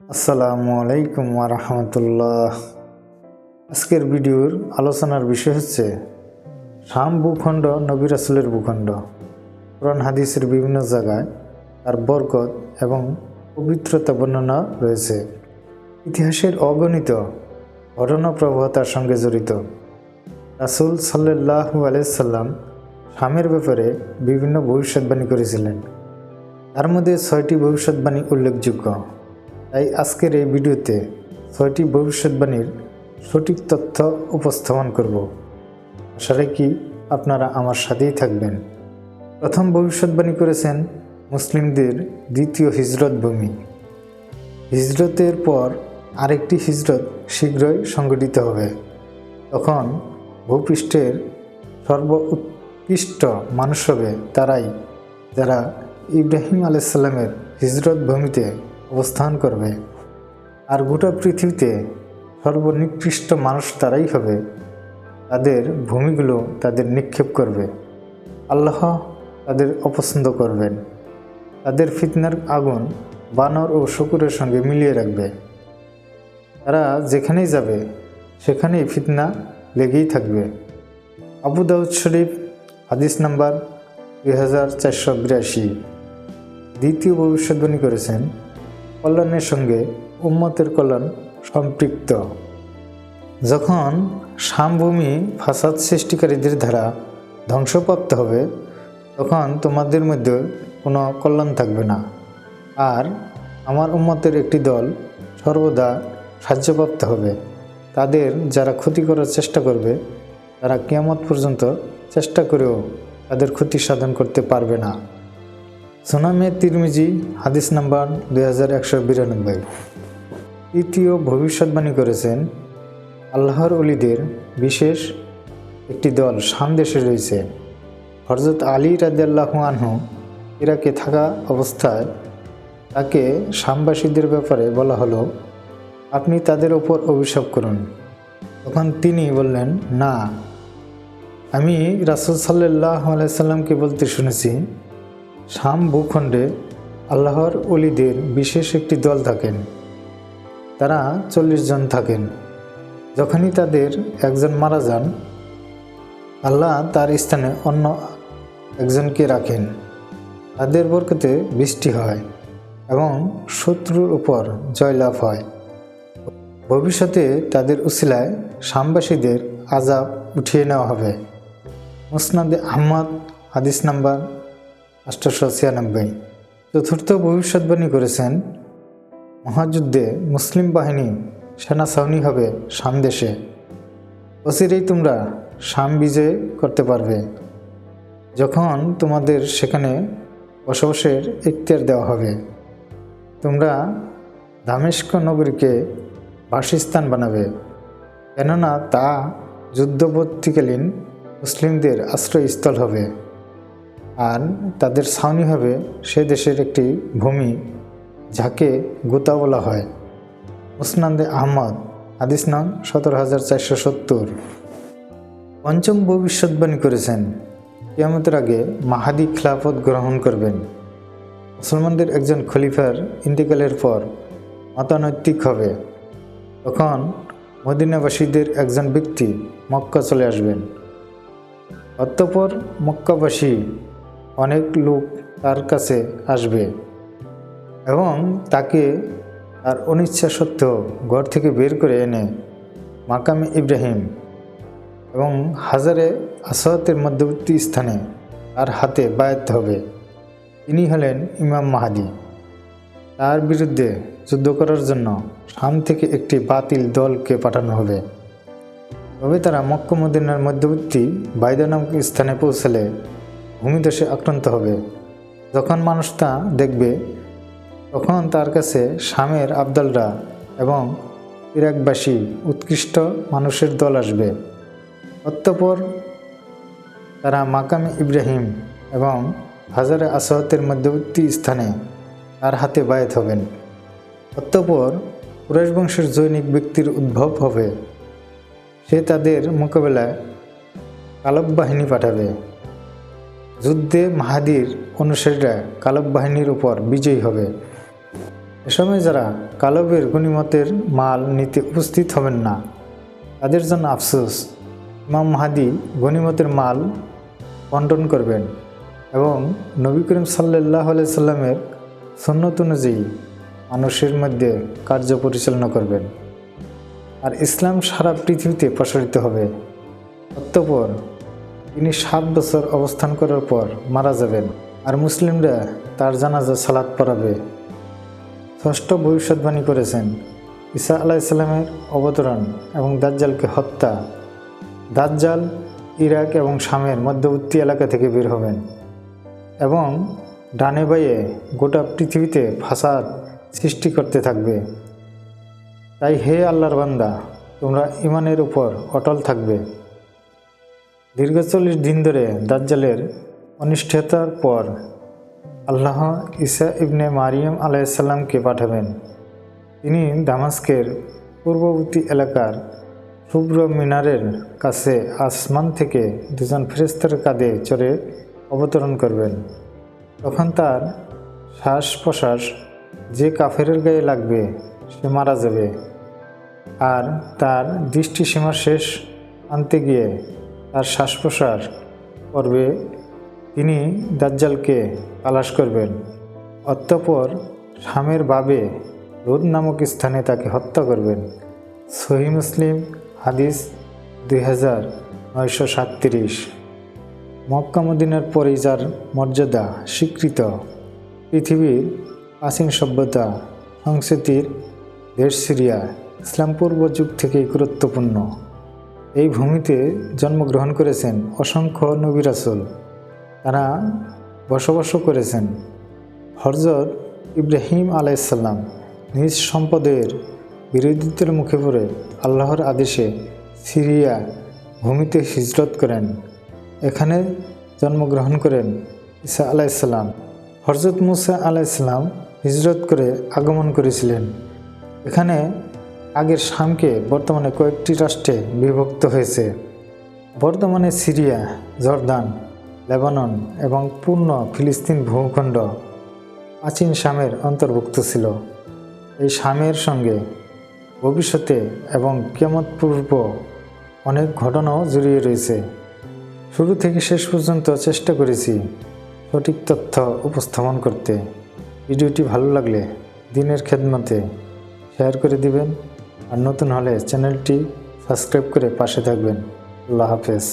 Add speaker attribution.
Speaker 1: আসসালামু আলাইকুম রহমতুল্লাহ। আজকের ভিডিওর আলোচনার বিষয় হচ্ছে শাম ভূখণ্ড, নবী রাসুলের ভূখণ্ড। কোরআন, হাদিসের বিভিন্ন জায়গায় তার বরকত এবং পবিত্রতা বর্ণনা রয়েছে। ইতিহাসের অগণিত ঘটনাপ্রবাহ তার সঙ্গে জড়িত। রাসুল সাল্লাহু আলাইসাল্লাম শামের ব্যাপারে বিভিন্ন ভবিষ্যৎবাণী করেছিলেন। তার মধ্যে ছয়টি ভবিষ্যৎবাণী উল্লেখযোগ্য। তাই আজকের এই ভিডিওতে ছয়টি ভবিষ্যৎবাণীর সঠিক তথ্য উপস্থাপন করব। আশা রাখি আপনারা আমার সাথেই থাকবেন। প্রথম ভবিষ্যৎবাণী করেছেন মুসলিমদের দ্বিতীয় হিজরত ভূমি। হিজরতের পর আরেকটি হিজরত শীঘ্রই সংগঠিত হবে। তখন ভূপৃষ্ঠের সর্ব উৎকৃষ্ট মানুষ হবে তারাই যারা ইব্রাহিম আলাইসাল্লামের হিজরত ভূমিতে অবস্থান করবে। আর গোটা পৃথিবীতে সর্বনিকৃষ্ট মানুষ তারাই হবে। তাদের ভূমিগুলো তাদের নিক্ষেপ করবে। আল্লাহ তাদের অপছন্দ করবেন। তাদের ফিতনার আগুন বানর ও শুকুরের সঙ্গে মিলিয়ে রাখবে। তারা যেখানেই যাবে, সেখানেই ফিতনা লেগেই থাকবে। আবু দাউদ শরীফ, হাদিস নাম্বার দুই হাজার চারশো বিরাশি। দ্বিতীয় ভবিষ্যৎবাণী করেছেন কল্যাণের সঙ্গে উম্মতের কল্যাণ সম্পৃক্ত। যখন সামভূমি ফাসাদ সৃষ্টিকারীদের দ্বারা ধ্বংসপ্রাপ্ত হবে, তখন তোমাদের মধ্যে কোনো কল্যাণ থাকবে না। আর আমার উম্মতের একটি দল সর্বদা সাহায্যপ্রাপ্ত হবে। তাদের যারা ক্ষতি করার চেষ্টা করবে, তারা কিয়ামত পর্যন্ত চেষ্টা করেও তাদের ক্ষতি সাধন করতে পারবে না। সোনামে তিরমিজি, হাদিস নাম্বার দুই হাজার একশো বিরানব্বই। তৃতীয় ভবিষ্যৎবাণী করেছেন, আল্লাহর অলিদের বিশেষ একটি দল শাম দেশে রয়েছে। হরজত আলী রাজিয়াল্লাহু আনহু ইরাকে থাকা অবস্থায় তাকে শামবাসীদের ব্যাপারে বলা হলো, আপনি তাদের ওপর অভিশাপ করুন। তখন তিনি বললেন, না, আমি রাসুল সাল্লাহ আলাইসাল্লামকে বলতে শুনেছি শাম ভূখণ্ডে আল্লাহর অলিদের বিশেষ একটি দল থাকেন। তারা চল্লিশ জন থাকেন। যখনই তাদের একজন মারা যান, আল্লাহ তার স্থানে অন্য একজনকে রাখেন। তাদের বরকতে বৃষ্টি হয় এবং শত্রুর উপর জয়লাভ হয়। ভবিষ্যতে তাদের উসিলায় সামবাসীদের আজাব উঠিয়ে নেওয়া হবে। মুসনাদে আহমদ, হাদিস নাম্বার আষ্টশো ছিয়ানব্বই। চতুর্থ ভবিষ্যৎবাণী করেছেন মহাযুদ্ধে মুসলিম বাহিনী সেনা ছাউনি হবে শাম দেশে। অচিরেই তোমরা শাম বিজয় করতে পারবে। যখন তোমাদের সেখানে বসবাসের ইখতিয়ার দেওয়া হবে, তোমরা দামেস্ক নগরীকে বাসস্থান বানাবে। কেননা তা যুদ্ধবর্তীকালীন মুসলিমদের আশ্রয়স্থল হবে। আর তাদের ছাউনি হবে সে দেশের একটি ভূমি, যাকে গোতা বলা হয়। মুসনান্দে আহমদ, হাদিস নাম সতেরো হাজার চারশো সত্তর। পঞ্চম ভবিষ্যৎবাণী করেছেন। কিয়ামতের আগে মাহাদি খিলাফত গ্রহণ করবেন। মুসলমানদের একজন খলিফার ইন্তেকালের পর মতানৈতিক হবে। তখন মদিনাবাসীদের একজন ব্যক্তি মক্কা চলে আসবেন। অতঃপর মক্কাবাসী অনেক লোক তার কাছে আসবে এবং তাকে তার অনিচ্ছা সত্ত্বেও ঘর থেকে বের করে এনে মাকামে ইব্রাহিম এবং হাজারে আসাতের মধ্যবর্তী স্থানে তার হাতে বায়াত হবে। তিনি হলেন ইমাম মাহাদি। তার বিরুদ্ধে যুদ্ধ করার জন্য শাম থেকে একটি বাতিল দলকে পাঠানো হবে। তবে তারা মক্কমদিনার মধ্যবর্তী বাইদা নামক স্থানে পৌঁছালে ভূমিদশে আক্রান্ত হবে। যখন মানুষ তা দেখবে, তখন তার কাছে শামের আবদালরা এবং ইরাকবাসী উৎকৃষ্ট মানুষের দল আসবে। অতঃপর তারা মাকামে ইব্রাহিম এবং হাজারে আসাহতের মধ্যবর্তী স্থানে তার হাতে বায়াত হবেন। অতঃপর কুরাইশ বংশের জৈনিক ব্যক্তির উদ্ভব হবে। সে তাদের মোকাবেলায় কালব বাহিনী পাঠাবে। যুদ্ধে মাহাদির অনুসারীরা কালব বাহিনীর উপর বিজয়ী হবে। এ সময় যারা কালবের গণিমতের মাল নিতে উপস্থিত হবেন না, তাদের জন্য আফসোস, ইমাম মাহাদি গণিমতের মাল বন্টন করবেন এবং নবী করিম সাল্লাহ সাল্লামের সন্ন্যত অনুযায়ী মানুষের মধ্যে কার্য পরিচালনা করবেন। আর ইসলাম সারা পৃথিবীতে প্রসারিত হবে। অতঃপর তিনি সাত বছর অবস্থান করার পর মারা যাবেন আর মুসলিমরা তার জানাজা সালাত পড়াবে। ষষ্ঠ ভবিষ্যৎবাণী করেছেন ঈসা আলাইসাল্লামের অবতরণ এবং দাজ্জালকে হত্যা। দাজ্জাল ইরাক এবং শামের মধ্যবর্তী এলাকা থেকে বের হবেন এবং ডানে বাইয়ে গোটা পৃথিবীতে ফাসাদ সৃষ্টি করতে থাকবে। তাই হে আল্লাহর বান্দা, তোমরা ইমানের উপর অটল থাকবে। দীর্ঘ চল্লিশ দিন ধরে দাজ্জালের অনিষ্ঠতার পর আল্লাহ ইসা ইবনে মারিয়াম আলাইসাল্লামকে পাঠাবেন। তিনি দামাস্কের পূর্ববর্তী এলাকার শুভ্র মিনারের কাছে আসমান থেকে দুজন ফেরেস্তার কাঁধে চড়ে অবতরণ করবেন। তখন তার শ্বাস প্রশ্বাস যে কাফের গায়ে লাগবে, সে মারা যাবে। আর তার দৃষ্টিসীমা শেষ আনতে গিয়ে তার শ্বাস প্রশ্বাস করবে, তিনি দাজ্জালকে তালাশ করবেন। অতঃপর স্বামের বাবে রোদ নামক স্থানে তাকে হত্যা করবেন। সহি মুসলিম হাদিস দুই হাজার নয়শো সাতত্রিশ। মক্কা মদিনার পরেই যার মর্যাদা স্বীকৃত, পৃথিবীর প্রাচীন সভ্যতা সংস্কৃতির দেশ সিরিয়া, ইসলাম পূর্ব যুগ থেকেই গুরুত্বপূর্ণ। এই ভূমিতে জন্মগ্রহণ করেছেন অসংখ্য নবী রাসূল। তারা বসবাসও করেছেন। হরজত ইব্রাহিম আলাইসাল্লাম নিজ সম্পদের বিরোধিতার মুখে পড়ে আল্লাহর আদেশে সিরিয়া ভূমিতে হিজরত করেন। এখানে জন্মগ্রহণ করেন ঈসা আলাইসাল্লাম হরজত মুসা আলাইসাল্লাম হিজরত করে আগমন করেছিলেন। এখানে আগের শামকে বর্তমানে কয়েকটি রাষ্ট্রে বিভক্ত হয়েছে। বর্তমানে সিরিয়া, জর্দান, লেবানন এবং পূর্ণ ফিলিস্তিন ভূখণ্ড প্রাচীন শামের অন্তর্ভুক্ত ছিল। এই শামের সঙ্গে ভবিষ্যতে এবং কেমত পূর্ব অনেক ঘটনাও জড়িয়ে রয়েছে। শুরু থেকে শেষ পর্যন্ত চেষ্টা করেছি সঠিক তথ্য উপস্থাপন করতে। ভিডিওটি ভালো লাগলে দিনের খেদমতে শেয়ার করে দিবেন। আর নতুন হলে চ্যানেলটি সাবস্ক্রাইব করে পাশে থাকবেন। আল্লাহ হাফেজ।